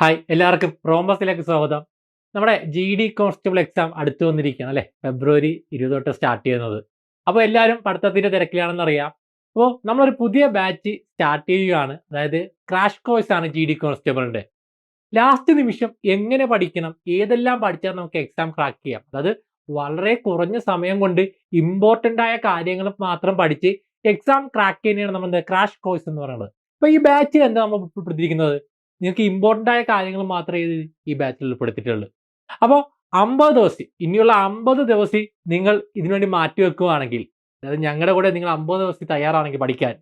Hi എല്ലാവർക്കും റോമസിലേക്ക് സ്വാഗതം. നമ്മുടെ ജി ഡി കോൺസ്റ്റബിൾ എക്സാം അടുത്തു വന്നിരിക്കുകയാണ് അല്ലേ? ഫെബ്രുവരി ഇരുപത് തൊട്ട് സ്റ്റാർട്ട് ചെയ്യുന്നത്. അപ്പോൾ എല്ലാവരും പഠിത്തത്തിന്റെ തിരക്കിലാണെന്ന് അറിയാം. അപ്പോൾ നമ്മളൊരു പുതിയ ബാച്ച് സ്റ്റാർട്ട് ചെയ്യുകയാണ്. അതായത് ക്രാഷ് കോഴ്സ് ആണ് ജി ഡി കോൺസ്റ്റബിളിന്റെ ലാസ്റ്റ് നിമിഷം എങ്ങനെ പഠിക്കണം? ഏതെല്ലാം പഠിച്ചാൽ നമുക്ക് എക്സാം ക്രാക്ക് ചെയ്യാം? അതായത് വളരെ കുറഞ്ഞ സമയം കൊണ്ട് ഇമ്പോർട്ടന്റ് ആയ കാര്യങ്ങൾ മാത്രം പഠിച്ച് എക്സാം ക്രാക്ക് ചെയ്യുന്നതാണ് നമ്മൾ ക്രാഷ് കോഴ്സ് എന്ന് പറയുന്നത്. അപ്പോൾ ഈ ബാച്ചിൽ എന്താ നമ്മൾ ഉൾപ്പെടുത്തിയിരിക്കുന്നത് നിങ്ങൾക്ക് ഇമ്പോർട്ടന്റ് ആയ കാര്യങ്ങൾ മാത്രമേ ഈ ബാച്ചിൽ ഉൾപ്പെടുത്തിയിട്ടുള്ളൂ. അപ്പോൾ അമ്പത് ദിവസം ഇനിയുള്ള അമ്പത് ദിവസം നിങ്ങൾ ഇതിനുവേണ്ടി മാറ്റി വെക്കുകയാണെങ്കിൽ അതായത് ഞങ്ങളുടെ കൂടെ നിങ്ങൾ അമ്പത് ദിവസം തയ്യാറാണെങ്കിൽ പഠിക്കാൻ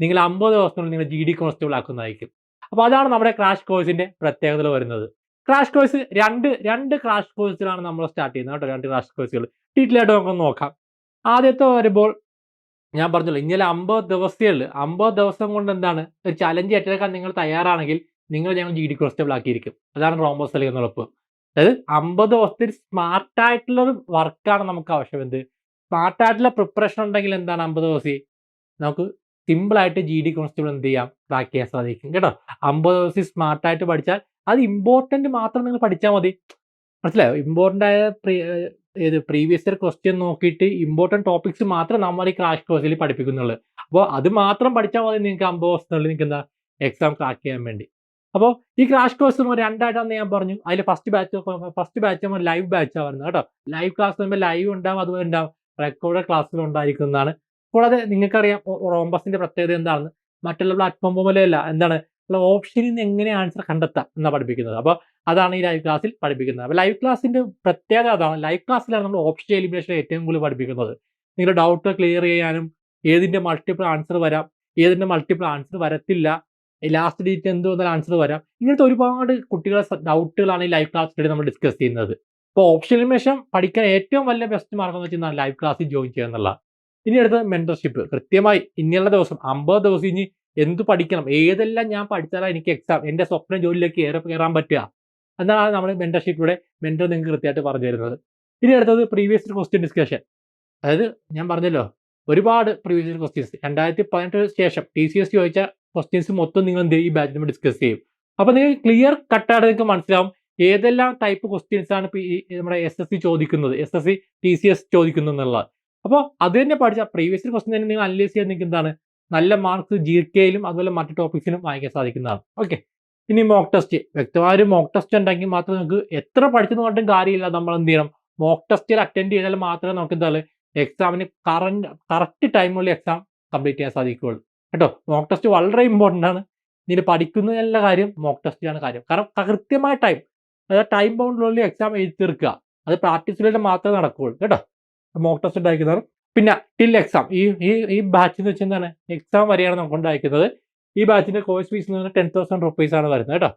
നിങ്ങൾ അമ്പത് ദിവസത്തിനുള്ളിൽ നിങ്ങൾ ജി ഡി കോൺസ്റ്റബിൾ ആക്കുന്നതായിരിക്കും. അപ്പോൾ അതാണ് നമ്മുടെ ക്രാഷ് കോഴ്സിന്റെ പ്രത്യേകതകൾ വരുന്നത്. ക്രാഷ് കോഴ്സ് രണ്ട് രണ്ട് ക്രാഷ് കോഴ്സിലാണ് നമ്മൾ സ്റ്റാർട്ട് ചെയ്യുന്നത് കേട്ടോ രണ്ട് ക്രാഷ് കോഴ്സുകൾ ഡീറ്റെയിൽ നമുക്കൊന്ന് നമുക്ക് നോക്കാം. ആദ്യത്തെ വരുമ്പോൾ ഞാൻ പറഞ്ഞല്ലോ ഇന്നലെ അമ്പത് ദിവസമേ ഉള്ളൂ അമ്പത് ദിവസം കൊണ്ട് എന്താണ്? ഒരു ചലഞ്ച് ഏറ്റെടുക്കാൻ നിങ്ങൾ തയ്യാറാണെങ്കിൽ നിങ്ങൾ ഞങ്ങൾ ജി ഡി കോൺസ്റ്റബിൾ ആക്കിയിരിക്കും. അതാണ് റോംബോസ് അല്ലെങ്കിൽ എന്നുറപ്പ് അതായത് അമ്പത് ദിവസത്തിൽ സ്മാർട്ട് ആയിട്ടുള്ള ഒരു വർക്കാണ് നമുക്ക് ആവശ്യം. എന്ത്? സ്മാർട്ട് ആയിട്ടുള്ള പ്രിപ്പറേഷൻ ഉണ്ടെങ്കിൽ എന്താണ് അമ്പത് ദിവസം? നമുക്ക് സിമ്പിളായിട്ട് ജി ഡി കോൺസ്റ്റബിൾ എന്ത് ചെയ്യാം? ട്രാക്ക് ചെയ്യാൻ സാധിക്കും. കേട്ടോ? അമ്പത് ദിവസം സ്മാർട്ട് ആയിട്ട് പഠിച്ചാൽ അത് ഇമ്പോർട്ടന്റ് മാത്രം നിങ്ങൾ പഠിച്ചാൽ മതി. മനസ്സിലായോ? ഇമ്പോർട്ടന്റ് ആയ ഏത്? പ്രീവിയസ് ഇയർ ക്വസ്റ്റ്യൻ നോക്കിയിട്ട് ഇമ്പോർട്ടന്റ് ടോപ്പിക്സ് മാത്രം നമ്മൾ ഈ ക്രാഷ് കോഴ്സിൽ പഠിപ്പിക്കുന്നുള്ളൂ. അപ്പോൾ അത് മാത്രം പഠിച്ചാൽ മതി നിങ്ങൾക്ക് അമ്പത് ദിവസത്തിനുള്ളിൽ നിങ്ങൾക്ക് എന്താ എക്സാം ക്രാക്ക് ചെയ്യാൻ വേണ്ടി. അപ്പോൾ ഈ ക്രാഷ് കോഴ്സ് നമ്മൾ രണ്ടായിട്ടാണെന്ന് ഞാൻ പറഞ്ഞു. അതിൽ ഫസ്റ്റ് ബാച്ച് ഫസ്റ്റ് ബാച്ച് നമ്മൾ ലൈവ് ബാച്ചാണ് വരുന്നത് കേട്ടോ. ലൈവ് ക്ലാസ് വരുമ്പോൾ ലൈവ് ഉണ്ടാവും അതുപോലെ ഉണ്ടാവും. റെക്കോർഡ് ക്ലാസ്സിൽ ഉണ്ടായിരിക്കുന്നതാണ് കൂടാതെ നിങ്ങൾക്കറിയാം റോംബസിന്റെ പ്രത്യേകത എന്താണെന്ന്. മറ്റുള്ള പ്ലാറ്റ്ഫോം പോലെയല്ല. എന്താണ്? ഓപ്ഷനിൽ നിന്ന് എങ്ങനെ ആൻസർ കണ്ടെത്താം എന്നാണ് പഠിപ്പിക്കുന്നത്. അപ്പോൾ അതാണ് ഈ ലൈവ് ക്ലാസ്സിൽ പഠിപ്പിക്കുന്നത്. അപ്പോൾ ലൈവ് ക്ലാസ്സിന്റെ പ്രത്യേകത അതാണ്. ലൈവ് ക്ലാസ്സിലാണ് നമ്മൾ ഓപ്ഷൻ എലിമിനേഷൻ ഏറ്റവും കൂടുതൽ പഠിപ്പിക്കുന്നത്. നിങ്ങളുടെ ഡൗട്ട് ക്ലിയർ ചെയ്യാനും ഏതിന്റെ മൾട്ടിപ്പിൾ ആൻസർ വരാം ഏതിന്റെ മൾട്ടിപ്പിൾ ആൻസർ വരത്തില്ല ലാസ്റ്റ് ഡേറ്റ് എന്ത് വന്നാൽ ആൻസർ വരാം. ഇങ്ങനത്തെ ഒരുപാട് കുട്ടികളെ ഡൗട്ടുകളാണ് ഈ ലൈവ് ക്ലാസ്സിൽ നമ്മൾ ഡിസ്കസ് ചെയ്യുന്നത്. അപ്പോൾ ഓപ്ഷൻ മേശം പഠിക്കാൻ ഏറ്റവും വലിയ ബെസ്റ്റ് മാർഗം എന്ന് വെച്ചാൽ ലൈവ് ക്ലാസ്സിൽ ജോയിൻ ചെയ്യുക എന്നുള്ള ഇനി അടുത്ത മെന്റർഷിപ്പ് കൃത്യമായി ഇനിയുള്ള ദിവസം അമ്പത് ദിവസം ഇനി എന്ത് പഠിക്കണം ഏതെല്ലാം ഞാൻ പഠിച്ചാലാണ് എനിക്ക് എക്സാം എന്റെ സ്വപ്നം ജോലിയിലേക്ക് കയറാൻ പറ്റുക. എന്നാണ് നമ്മൾ മെന്റർഷിപ്പിലൂടെ മെന്റർ നിങ്ങൾക്ക് കൃത്യമായിട്ട് പറഞ്ഞു തരുന്നത്. ഇനി അടുത്തത് പ്രീവിയസ് ക്വസ്റ്റ്യൻ ഡിസ്കഷൻ അതായത് ഞാൻ പറഞ്ഞല്ലോ ഒരുപാട് പ്രീവിയസ് ക്വസ്റ്റ്യൻസ് രണ്ടായിരത്തി പതിനെട്ടിന് ശേഷം ടി സി എസ് ചോദിച്ച ക്വസ്റ്റ്യൻസ് മൊത്തം നിങ്ങൾ എന്ത് ഈ ബാച്ച് നമ്മൾ ഡിസ്കസ് ചെയ്യും. അപ്പോൾ നിങ്ങൾ ക്ലിയർ കട്ടായിട്ട് നിങ്ങൾക്ക് മനസ്സിലാവും ഏതെല്ലാം ടൈപ്പ് ക്വസ്റ്റ്യൻസ് ആണ് ഇപ്പോൾ ഈ നമ്മുടെ എസ് എസ് സി ചോദിക്കുന്നത്. S S C T C S ചോദിക്കുന്നത് എന്നുള്ളത്. അപ്പോൾ അത് തന്നെ പഠിച്ച പ്രീവിയസ് ക്വസ്റ്റ്യൻ തന്നെ നിങ്ങൾ അനലൈസ് ചെയ്യാൻ നിങ്ങൾക്ക് എന്താണ്? നല്ല മാർക്സ് ജി കെയിലും അതുപോലെ മറ്റു ടോപ്പിക്സിലും വാങ്ങിക്കാൻ സാധിക്കുന്നതാണ്. ഓക്കെ ഇനി മോക്ക് ടെസ്റ്റ് വ്യക്തമായ ഒരു മോക്ക് ടെസ്റ്റ് ഉണ്ടെങ്കിൽ മാത്രമേ നമുക്ക് എത്ര പഠിച്ചെന്ന് പറഞ്ഞിട്ടും കാര്യമില്ല. നമ്മൾ എന്ത് ചെയ്യണം? മോക്ക് ടെസ്റ്റിൽ അറ്റൻഡ് ചെയ്താൽ മാത്രമേ നമുക്ക് എന്താണ്? എക്സാമിന് കറണ്ട് കറക്റ്റ് ടൈമുള്ള എക്സാം കംപ്ലീറ്റ് ചെയ്യാൻ സാധിക്കുകയുള്ളൂ. കേട്ടോ? മോക്ക് ടെസ്റ്റ് വളരെ ഇമ്പോർട്ടന്റ് ആണ്. ഇതിൽ പഠിക്കുന്നതിനുള്ള കാര്യം മോക്ക് ടെസ്റ്റിലാണ് കാര്യം. കാരണം കൃത്യമായ ടൈം അതായത് ടൈം ബൗണ്ടിലുള്ള എക്സാം എഴുതി തീർക്കുക. അത് പ്രാക്ടീസിലൂടെ മാത്രമേ നടക്കുകയുള്ളൂ കേട്ടോ? മോക്ക് ടെസ്റ്റ് ഉണ്ടായിരിക്കുന്നത് പിന്നെ ടിൽ എക്സാം ഈ ഈ ഈ ബാച്ച് എന്ന് വെച്ചാൽ എന്താണ്? എക്സാം വരെയാണ് നമുക്ക് ഉണ്ടായിരിക്കുന്നത് ഈ ബാച്ചിന്റെ കോഴ്സ് ഫീസ് എന്ന് പറഞ്ഞാൽ ടെൻ തൗസൻഡ് റുപ്പീസ് ആണ് വരുന്നത്. കേട്ടോ?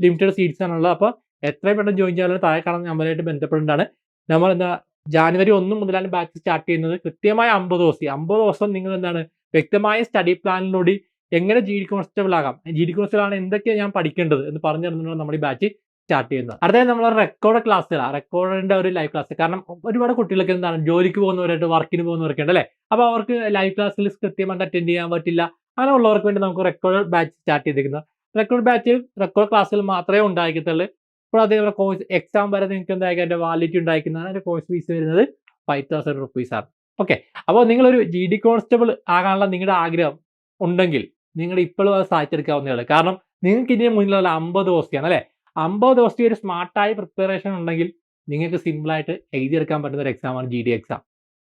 ലിമിറ്റഡ് സീറ്റ്സ് ആണുള്ളത് അപ്പോൾ എത്രയും പെട്ടെന്ന് ജോയിൻ ചെയ്യാനുള്ള താഴെ കാണുന്ന നമ്പറായിട്ട് ബന്ധപ്പെടേണ്ടതാണ് നമ്മൾ എന്താ ജാനുവരി ഒന്ന് മുതലാണ് ബാച്ച് സ്റ്റാർട്ട് ചെയ്യുന്നത്. കൃത്യമായ അമ്പത് ദിവസം. അമ്പത് ദിവസം നിങ്ങൾ എന്താണ് വ്യക്തമായ സ്റ്റഡി പ്ലാനിലൂടെ എങ്ങനെ ജി ഡി കോൺസ്റ്റബിൾ ആകാം. ജി ഡി കോൺസ്റ്റബിൾ ആണ് എന്തൊക്കെയാണ് ഞാൻ പഠിക്കേണ്ടത് എന്ന് പറഞ്ഞു തരുന്നതാണ് നമ്മുടെ ഈ ബാച്ച് സ്റ്റാർട്ട് ചെയ്യുന്നത്. അടുത്തത് നമ്മൾ റെക്കോർഡ് ക്ലാസ്സുകളാണ് റെക്കോർഡിന്റെ ഒരു ലൈവ് ക്ലാസ് കാരണം ഒരുപാട് കുട്ടികൾക്ക് എന്താണ് ജോലിക്ക് പോകുന്നവരായിട്ട് വർക്കിന് പോകുന്നവരൊക്കെ ഉണ്ട് അല്ലേ? അപ്പോൾ അവർക്ക് ലൈവ് ക്ലാസ്സിൽ കൃത്യമായിട്ട് അറ്റൻഡ് ചെയ്യാൻ പറ്റില്ല. അങ്ങനെ ഉള്ളവർക്ക് വേണ്ടി നമുക്ക് റെക്കോർഡ് ബാച്ച് സ്റ്റാർട്ട് ചെയ്തിരിക്കുന്നത്. റെക്കോർഡ് ബാച്ചിൽ റെക്കോർഡ് ക്ലാസ്സുകൾ മാത്രമേ ഉണ്ടായിരിക്കത്തുള്ളൂ. ഇപ്പോൾ അതേപോലെ കോഴ്സ് എക്സാം വരെ നിങ്ങൾക്ക് എന്തായാലും അതിന്റെ വാലിറ്റി ഉണ്ടായിരിക്കുന്നതാണ് അതിന്റെ കോഴ്സ് ഫീസ് വരുന്നത് ഫൈവ് തൗസൻഡ് റുപ്പീസ് ആണ്. ഓക്കെ അപ്പോൾ നിങ്ങളൊരു ജി ഡി കോൺസ്റ്റബിൾ ആകാനുള്ള നിങ്ങളുടെ ആഗ്രഹം ഉണ്ടെങ്കിൽ നിങ്ങൾ ഇപ്പോഴും അത് സാധിച്ചെടുക്കാവുന്നതാണ് കാരണം നിങ്ങൾക്ക് ഇനി മുന്നിലുള്ള അമ്പത് ദിവസത്തെയാണ് അല്ലേ? അമ്പത് ദിവസത്തെ ഒരു സ്മാർട്ടായ പ്രിപ്പറേഷൻ ഉണ്ടെങ്കിൽ നിങ്ങൾക്ക് സിമ്പിളായിട്ട് എഴുതിയെടുക്കാൻ പറ്റുന്ന ഒരു എക്സാമാണ് ജി ഡി എക്സാം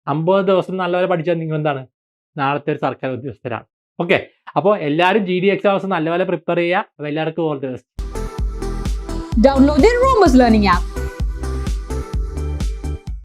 അമ്പത് ദിവസം നല്ലപോലെ പഠിച്ചാൽ നിങ്ങൾ എന്താണ് നാളത്തെ ഒരു സർക്കാർ ഉദ്യോഗസ്ഥരാണ്. ഓക്കെ അപ്പോൾ എല്ലാവരും ജി ഡി എക്സാംസ് നല്ലപോലെ പ്രിപ്പയർ ചെയ്യുക. അപ്പോൾ എല്ലാവർക്കും all the best download the learning app